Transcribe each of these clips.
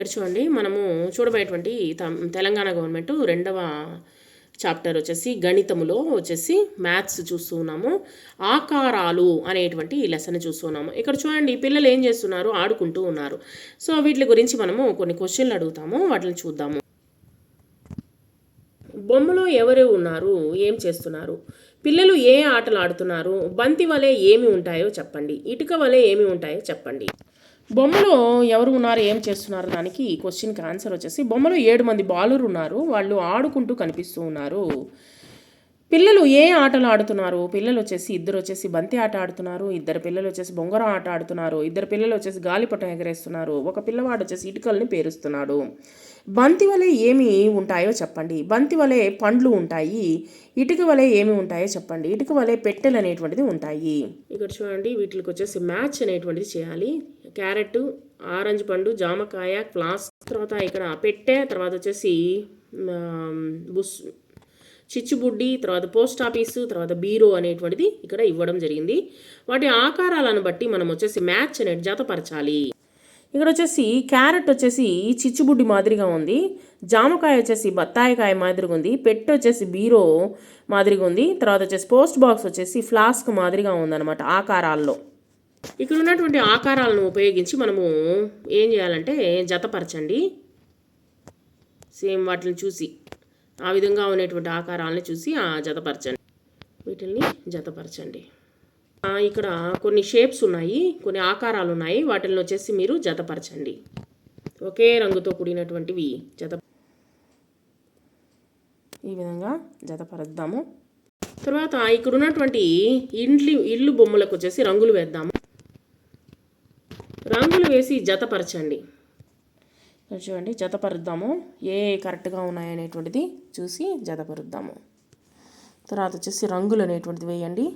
ఇక్కడ చూడండి మనము చూడబోయేటువంటి తం- తెలంగాణ గవర్నమెంట్ రెండవ చాప్టర్ వచ్చేసి గణితములో వచ్చేసి మ్యాథ్స్ చూస్తూ ఉన్నాము. ఆకారాలు అనేటువంటి లెసన్ చూస్తూ ఉన్నాము. ఇక్కడ చూడండి పిల్లలు ఏం చేస్తున్నారు? ఆడుకుంటూ ఉన్నారు. సో వీటి గురించి మనము కొన్ని క్వశ్చన్లు అడుగుతాము వాటిని చూద్దాము. బొమ్మలో ఎవరు ఉన్నారు? ఏం చేస్తున్నారు? పిల్లలు ఏ ఆటలు ఆడుతున్నారు? బంతి వలె ఏమి ఉంటాయో చెప్పండి. ఇటుక వలె ఏమి ఉంటాయో చెప్పండి. బొమ్మలో ఎవరు ఉన్నారు? ఏం చేస్తున్నారు? దానికి ఈ క్వశ్చన్కి ఆన్సర్ వచ్చేసి బొమ్మలో ఏడు మంది బాలురు ఉన్నారు. వాళ్ళు ఆడుకుంటూ కనిపిస్తూ ఉన్నారు. పిల్లలు ఏ ఆటలు ఆడుతున్నారు? పిల్లలు వచ్చేసి ఇద్దరు వచ్చేసి బంతి ఆట ఆడుతున్నారు ఇద్దరు పిల్లలు వచ్చేసి బొంగరం ఆట ఆడుతున్నారు ఇద్దరు పిల్లలు వచ్చేసి గాలిపటం ఎగరేస్తున్నారు ఒక పిల్లవాడు వచ్చేసి ఇటుకల్ని పేరుస్తున్నాడు. బంతి వలె ఏమి ఉంటాయో చెప్పండి. బంతి వలె పండ్లు ఉంటాయి ఇటుక వలె ఏమి ఉంటాయో చెప్పండి. ఇటుక వలె పెట్టెలు అనేటువంటిది ఉంటాయి. ఇక్కడ చూడండి వీటికి వచ్చేసి మ్యాచ్ అనేటువంటిది చేయాలి. క్యారెట్ ఆరెంజ్ పండు జామకాయ ఫ్లాస్ తర్వాత ఇక్కడ పెట్టె తర్వాత వచ్చేసి బుస్ చిచ్చుబుడ్డి తర్వాత పోస్ట్ ఆఫీసు తర్వాత బీరో అనేటువంటిది ఇక్కడ ఇవ్వడం జరిగింది. వాటి ఆకారాలను బట్టి మనం వచ్చేసి మ్యాచ్ అనేది జతపరచాలి. ఇక్కడ వచ్చేసి క్యారెట్ వచ్చేసి చిచ్చుబుడ్డి మాదిరిగా ఉంది. జామకాయ వచ్చేసి బత్తాయికాయ మాదిరిగా ఉంది. పెట్టె వచ్చేసి బీరో మాదిరిగా ఉంది. తర్వాత వచ్చేసి పోస్ట్ బాక్స్ వచ్చేసి ఫ్లాస్క్ మాదిరిగా ఉందన్నమాట ఆకారాల్లో. ఇక్కడ ఉన్నటువంటి ఆకారాలను ఉపయోగించి మనము ఏం చేయాలంటే జతపరచండి. సేమ్ వాటిని చూసి. ఆ విధంగా ఉన్నటువంటి ఆకారాలను చూసి ఆ జతపరచండి. వీటిల్ని జతపరచండి. ఇక్కడ కొన్ని షేప్స్ ఉన్నాయి కొన్ని ఆకారాలు ఉన్నాయి. వాటిని వచ్చేసి మీరు జతపరచండి. ఒకే రంగుతో కూడినటువంటివి జత ఈ విధంగా జతపరుద్దాము. తర్వాత ఇక్కడ ఉన్నటువంటి ఇండ్లు ఇల్లు బొమ్మలకు వచ్చేసి రంగులు వేద్దాము. రంగులు వేసి జతపరచండి. చూడండి జతపరుద్దాము ఏ కరెక్ట్గా ఉన్నాయనేటువంటిది చూసి జతపరుద్దాము తర్వాత వచ్చేసి రంగులు అనేటువంటిది వేయండి.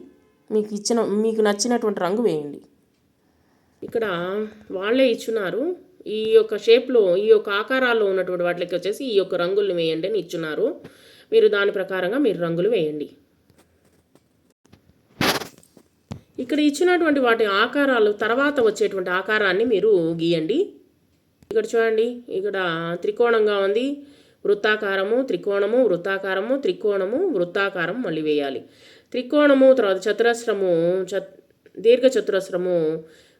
మీకు ఇచ్చిన మీకు నచ్చినటువంటి రంగు వేయండి. ఇక్కడ వాళ్ళే ఇచ్చున్నారు. ఈ యొక్క షేప్లో ఈ యొక్క ఆకారాల్లో ఉన్నటువంటి వాటికి వచ్చేసి ఈ యొక్క రంగులను వేయండి అని ఇచ్చున్నారు. మీరు దాని ప్రకారంగా మీరు రంగులు వేయండి. ఇక్కడ ఇచ్చినటువంటి వాటి ఆకారాలు తర్వాత వచ్చేటువంటి ఆకారాన్ని మీరు గీయండి. ఇక్కడ చూడండి ఇక్కడ త్రికోణంగా ఉంది. వృత్తాకారము త్రికోణము వృత్తాకారము త్రికోణము వృత్తాకారం మళ్ళీ వేయాలి. త్రికోణము తర్వాత చతురస్రము చత్ దీర్ఘ చతురస్రము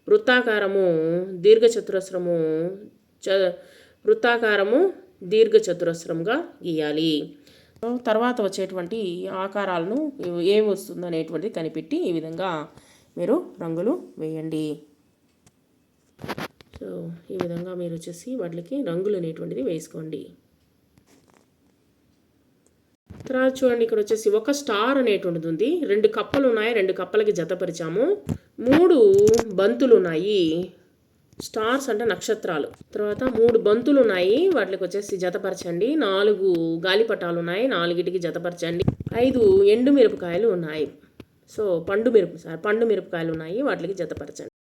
వృత్తాకారము దీర్ఘ చతురస్రము చ వృత్తాకారము దీర్ఘ చతురస్రంగా గీయాలి. తర్వాత వచ్చేటువంటి ఆకారాలను ఏమి వస్తుంది అనేటువంటిది కనిపెట్టి ఈ విధంగా మీరు రంగులు వేయండి. సో ఈ విధంగా మీరు వచ్చేసి వాటికి రంగులు అనేటువంటిది వేసుకోండి. తర్వాత చూడండి ఇక్కడ వచ్చేసి ఒక స్టార్ అనేటువంటిది ఉంది. రెండు కప్పలు ఉన్నాయి రెండు కప్పలకి జతపరిచాము మూడు బంతులు ఉన్నాయి. స్టార్స్ అంటే నక్షత్రాలు. తర్వాత మూడు బంతులు ఉన్నాయి వాటికి వచ్చేసి జతపరచండి నాలుగు గాలిపటాలు ఉన్నాయి నాలుగిటికి జతపరచండి ఐదు ఎండు మిరపకాయలు ఉన్నాయి. సో పండు మిరప పండు మిరపకాయలు ఉన్నాయి వాటికి జతపరచండి